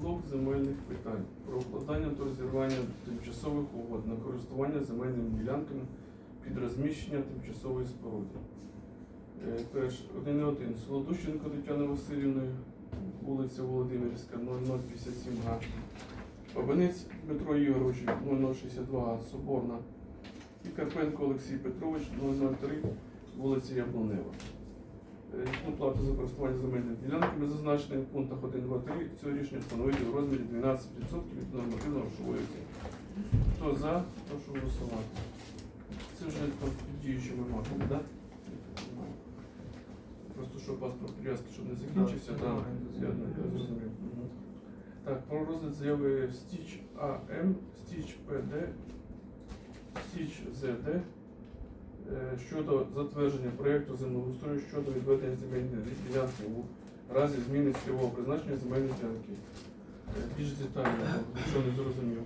блок земельних питань про укладання та розірвання тимчасових угод на користування земельними ділянками під розміщення тимчасової споруди. Е, Перш 1.1. Солодущенко Тетяна Васильівна, вулиця Володимирська, 0057 га. Бабинець Дмитро Ігорович, 0062 га, Соборна. І Карпенко Олексій Петрович, 003, вулиця Яблунева. Річну плату за користування земельними ділянками, зазначеними в пунктах 1, 2, 3, цього рішення встановити в розмірі 12% від нормативно грошової оцінки. Хто за, прошу голосувати. Це вже діючими маками, так? Просто що паспорт прив'язки, щоб не закінчився, Так, я, зрозумів. Так, про розгляд заяви Стіч АМ, Стіч ПД, Стіч ЗД щодо затвердження проєкту землеустрою щодо відведення земельної ділянки у разі зміни цільового призначення земельної ділянки. Е, Більш детально, якщо не зрозумів.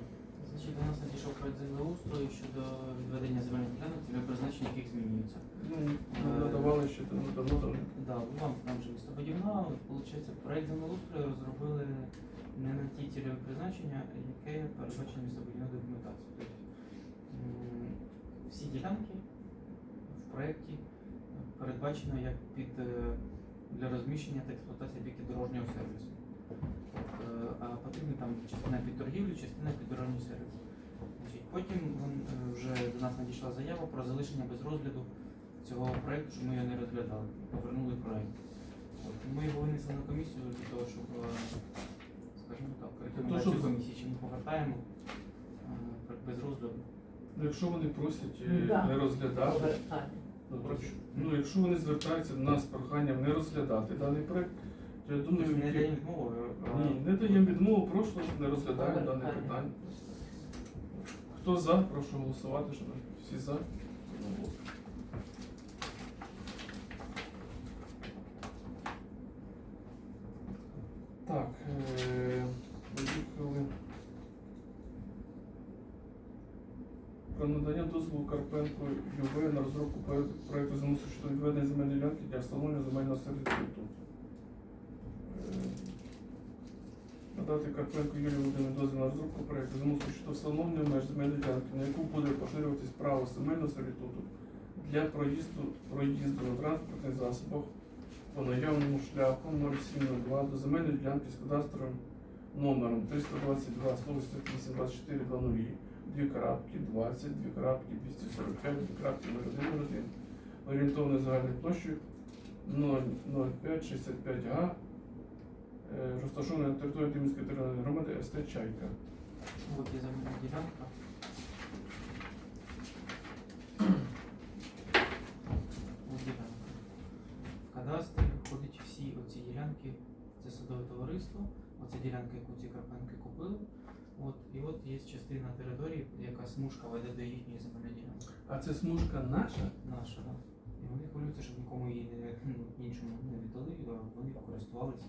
Значить, до нас надійшов проект землеустрою щодо відведення земельних ділянок, цільове призначення яких змінюється. Ну, ми надавали ще давно давно там. Да, вам там же містобудівна, виходить, проект землеустрою розробили не на ті цільові призначення, яке передбачено містобудівною документацією. Тобто м, всі ділянки проєкті передбачено як під е, для розміщення та експлуатації об'єктів дорожнього сервісу. Тобто, а потрібна там частина під торгівлю, частина під дорожній сервіс. Значить, потім е, вже до нас надійшла заява про залишення без розгляду цього проєкту, що ми його не розглядали, повернули проєкт. Ми його винесли на комісію для того, щоб, е, скажімо так, рекомендацію щоб- комісії, чи ми повертаємо е, без розгляду. Ну, якщо вони просять е, Ну, да. не розглядати. Ну, ну, якщо вони звертаються до нас з проханням не розглядати даний проект, то я думаю, Тобто не які- даємо відмову, а ні, не даємо відмову, просто не розглядаємо дане питання. Хто за, прошу голосувати, щоб всі за. Так, е, поїхали. Про надання дозволу Карпенку Проекту землеустрою щодо відведення земельної ділянки для встановлення земельного сервітуту. Е, Надати Карпенку Юрію Володимиру дозвіл на розробку проекту землеустрою щодо встановлення меж земельної ділянки, на яку буде поширюватись право земельного сервітуту для проїзду, проїзду на транспортних засобах по наявному шляху 0702 до земельної ділянки з кадастровим номером 322 188 24 00 2 крапки 20, 2 крапки 245, 2 крапки 0101, орієнтовною загальною площею 00565 га, е, розташований на території Дімської територіальної громади СТ Чайка. от є земельна ділянка. От ділянка. В кадастрі входять всі оці ділянки, це садове товариство, оця ділянка, яку ці Карпенки купили. От, і от є частина території, яка смужка веде до їхньої земельної ділянки. А це смужка наша? Наша, да. І вони хвилюються, щоб нікому її не ну, іншому не віддали, а вони користувалися.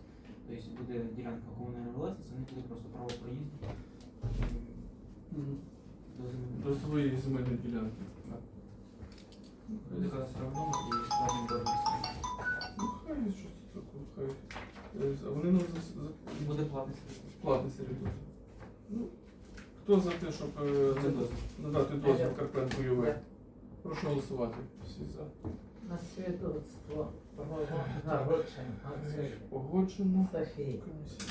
Тобто буде ділянка комунальної власності, вони буде просто право проїзду до До своєї земельної ділянки. Буде кадастровий номер і складний договір. Ну, хай щось таке, хай. Е, А вони нам за, Буде платний сервіс. платний сервітут. Ну, хто за те, щоб е, Це надати дозвіл. Карпенку ЮВ? Прошу голосувати. Всі за. На свідоцтво це ж Погоджено. Комісія.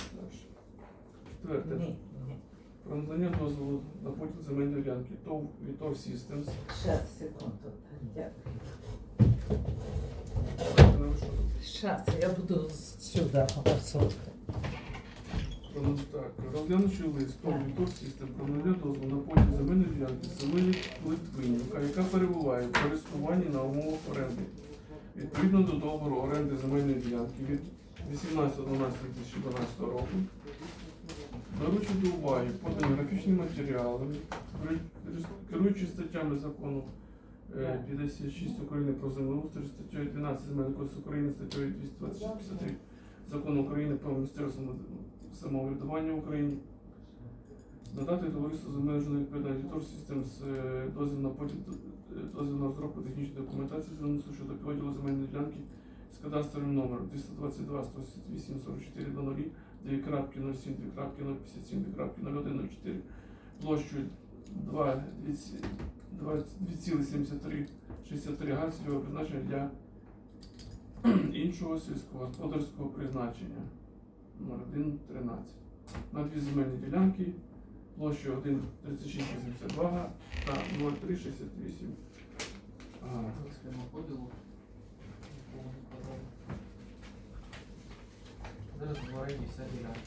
Четверте. Ні, ні. Про надання дозволу на поділ земельної ділянки ТОВ Вітов Systems. Щас, секунду. Дякую. Що? Щас, я буду сюди так, розглянувши лист ТОВ Вітов про надання дозволу на поділ земельної ділянки селі Литвинівка, яка перебуває в користуванні на умовах оренди. Відповідно до договору оренди земельної ділянки від 18.12.2012 року беручи до уваги подані графічні матеріали, керуючи- статтями закону е, 56 України про землеустрій, статтею 12 Земельного кодексу України, статтею 226 закону України про само- самоврядування в Україні. Надати товариству з обмеженою відповідальністю Тор Systems е, дозвіл на поділ е, дозвіл на розробку технічної документації землеустрою щодо поділу земельної ділянки з кадастровим номером 322 108 44 00 2.07.057.01.04 площею 2,7363 га цільового призначення для іншого сільськогосподарського призначення 0113 на дві земельні ділянки площею 1,3682 та 0,368 га. Схема поділу. Зараз в оренді вся ділянка.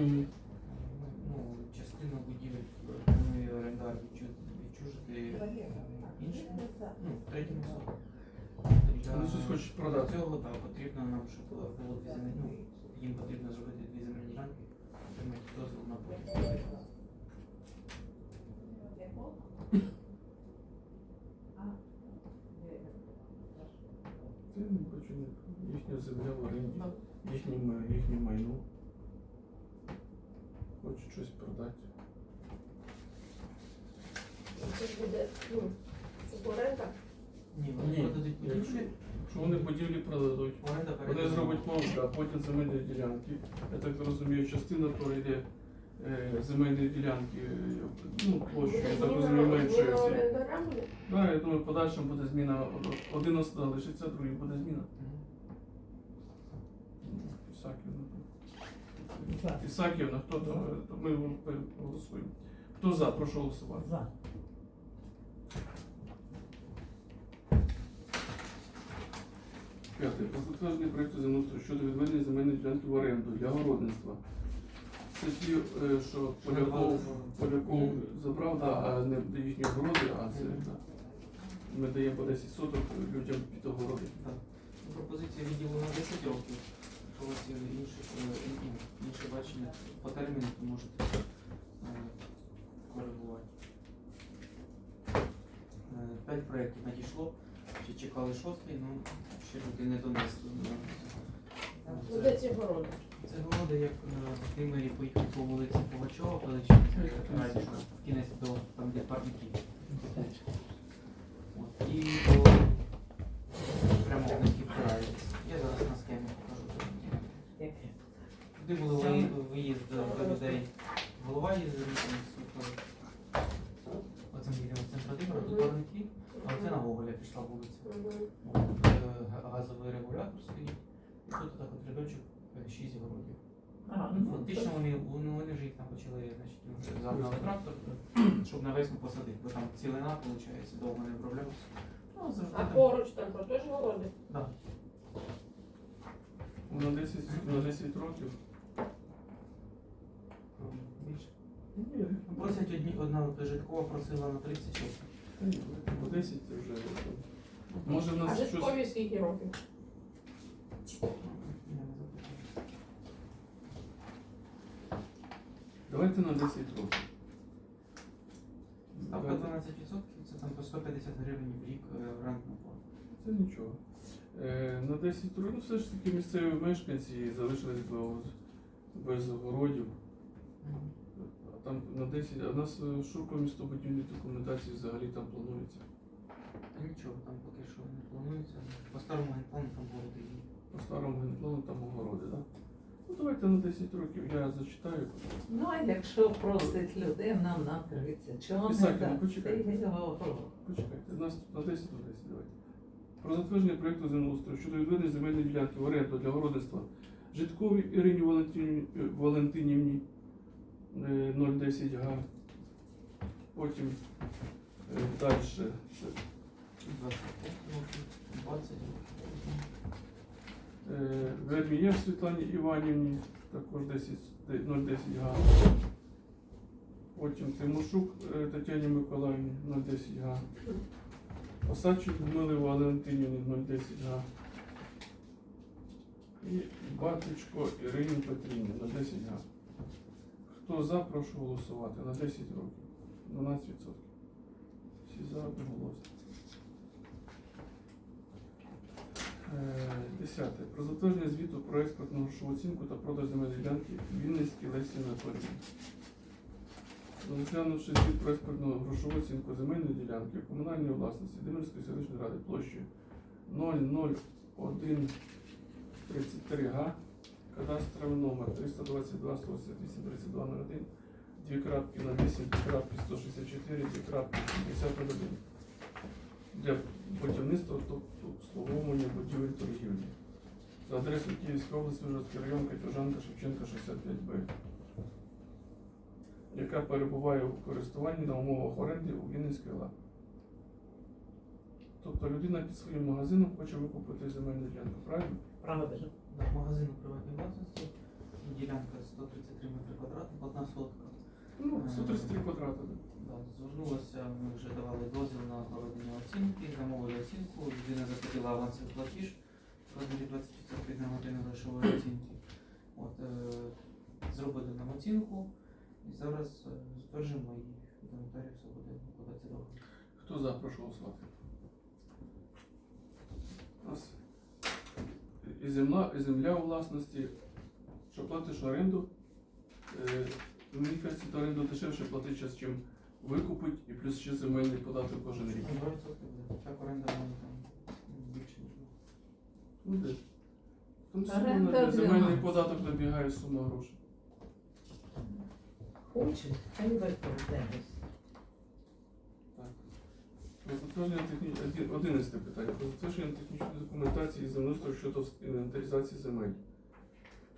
Мгм. Ну, частину будівель планує орендар відчу- відчужити іншим, ну, третім особам. Вони щось хочуть продати. Цього так, потрібно нам, щоб було дві земельні, ну, їм потрібно зробити дві земельні ділянки, отримати дозвіл на поділ. Це не хочу їхня земля в оренді, їхнє, їхнє майно. Хочуть щось продати. Це ж буде, ну, це оренда. Ні, вони Ні, продадуть якщо- будівлі, Якщо вони будівлі продадуть, вони зроблять мовку, а потім земельні ділянки. Я так розумію, частина пройде е, земельної ділянки, ну, площу, я так розумію, меншою. Да, я думаю, в подальшому буде зміна. Один оста лишиться, другий буде зміна. Ісаківна. Ісаківна, хто то, то ми голосуємо. Хто за, прошу голосувати. За. П'яте. Про затвердження проєкту землеустрою щодо відведення земельної ділянки в оренду для городництва. Це ті, що Поляков, Поляков забрав, да, а не до їхні огороди, а це да. ми даємо по 10 соток людям під огороди. Пропозиція відділу на 10 років. Якщо у вас є інше, е, ну, інше бачення по терміну, то можете е, коригувати. Е, П'ять проєктів надійшло, ще чекали шостий, ну ще люди не донесли. Ну, Ну, Це, де ці городи? це городи, як е, в Тимирі поїхав по вулиці Пугачова, Величинська, раніше, в кінець до там, де парників. От, і до прямовників впирається. Я зараз на схемі покажу. Туди були ви- виїзд до людей. Голова їздив, там, слухали. Оце ми їдемо з центру Димира, тут парники, а оце на Гоголя пішла вулиця. Мгм. От, е, га- газовий регулятор стоїть. І тут так от рядочок 6 городів. Ну, ну, Фактично вони, вони, вони вже їх там почали, значить, ну, загнали трактор, щоб на весну посадити, бо там цілина, виходить, довго не оброблявся. Ну, завжди А там- поруч там то теж городи. Да. На 10, на 10 років. Більше. Ні, Просять одні, одна житкова просила на 30 років. по 10 вже. Може в А нас щось. житкові скільки років? Я не запитаю. Давайте на 10 років. Ставка 12%, це там по 150 гривень в рік е, рентна плата. Це нічого. Е, на 10 років, ну все ж таки місцеві мешканці залишились без, без огородів. А там на 10, а в нас е, шурка містобудівної документації взагалі там планується. Та нічого, там поки що не планується. По старому генплану там городи є. По старому генплану там огороди, так? Да? Ну давайте на 10 років я зачитаю. Ну, а якщо просить людина на 30, чого не Ісаківна, дасть? почекайте. Ти його. Почекайте, у нас на 10 на 10 давайте. Про затвердження проєкту землеустрою щодо відведення земельної ділянки в оренду для городництва Житковій Ірині Валентинівні, е, Валентинівні е, 010 га. Потім е, далі. 25 років, 20 років. Вермієш Світлані Іванівні, також 10, 010 га. Потім Тимошук е, Тетяні Миколаївні 010 га. Осадчик Людмили Валентинівні 010 га. І Батечко Ірині Петрівні на 10 га. Хто за, прошу голосувати на 10 років. 12%. Всі за одноголосно. Е, Десяте. Про затвердження звіту про експортну грошову оцінку та продаж земельної ділянки Вінницькій Лесі Анатоліївні. Розглянувши звіт про експортну грошову оцінку земельної ділянки комунальної власності Димирської селищної ради площею 00133 га, кадастровий номер 322 188 32 01, дві крапки на 8, дві крапки 164, дві крапки 61 для будівництва, тобто обслуговування будівель торгівлі. За адресою Київської області, Ужгородський район, Катюжанка, Шевченка, 65Б, яка перебуває у користуванні на умовах оренди у Вінницькій ла. Тобто людина під своїм магазином хоче викупити земельну ділянку, правильно? Правда. Да, магазин у приватній власності, ділянка 133 метри квадратних, одна сотка. Ну, 133 квадрати. да. Да, звернулася, ми вже давали дозвіл на проведення оцінки, замовили оцінку, людина заплатила авансовий платіж в розмірі 20% нормативної грошової оцінки. От, е, зробили нам оцінку і зараз е, затверджуємо і до нотаріуса буде накладатися договір. Хто за, прошу голосувати. І земля, і земля у власності, що платиш оренду, е, мені кажеться, то оренду дешевше платить чим викупить, і плюс ще земельний податок кожен рік. Так оренда там більше ніж. Там земельний податок добігає сума грошей. Хочуть, хай використаємось. Так. Про затвердження техні... 11 питання. Про затвердження технічної документації землеустрою щодо інвентаризації земель.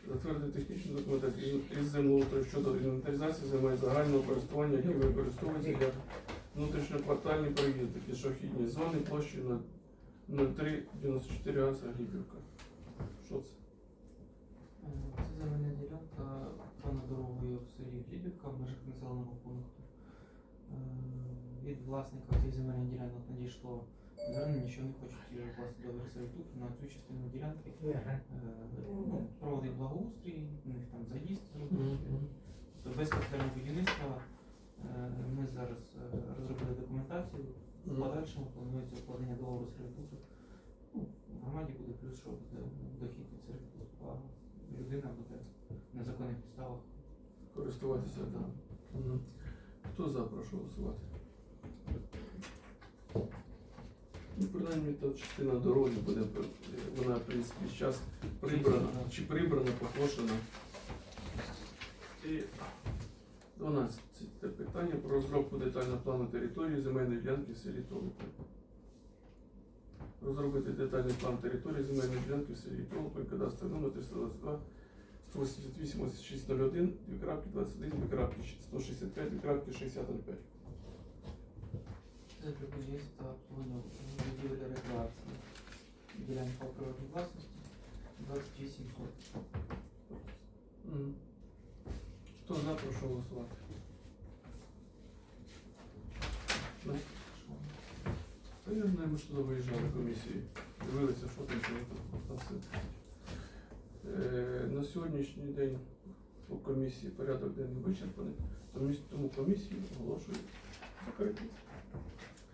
Затвердити технічну документацію із землеустрою щодо інвентаризації земель загального користування, які використовуються для внутрішньоквартальні проїзди, пішохідні зони площею на 0394 га Загибівка. Що це? Е, Це земельна ділянка понад дорогою в селі Глібівка в межах населеного пункту. Е, Від власника цієї земельної ділянок надійшло звернення, що вони хочуть укласти договір сервітуту на цю частину ділянки. Е, ну, Проводить благоустрій, у них там заїзд зробити. Тобто без капітального будівництва е, ми зараз е, розробили документацію. В подальшому планується укладення договору сервітуту. Ну, в громаді буде плюс, що буде дохід від сервітуту, а людина буде на законних підставах. Користуватися, так. Хто за, прошу голосувати. Ну, принаймні, та частина дороги буде, е, вона, в принципі, зараз прибрана, чи прибрана, покошена. І 12 це питання про розробку детального плану території земельної ділянки в селі Толополь. Розробити детальний план території земельної ділянки в селі Толополь, кадастровий номер 322 188 8601, 2 крапки 21, 2 крапки 165, 2 крапки 6005. Для будівництва обслуговування будівель рекреації. Ділянка у приватній власності 28 соток. Хто за, прошу голосувати. Та я знаю, ми ж виїжджали комісії. Дивилися, що там там все. На сьогоднішній день у комісії порядок денний вичерпаний, тому, тому комісію оголошую закритою.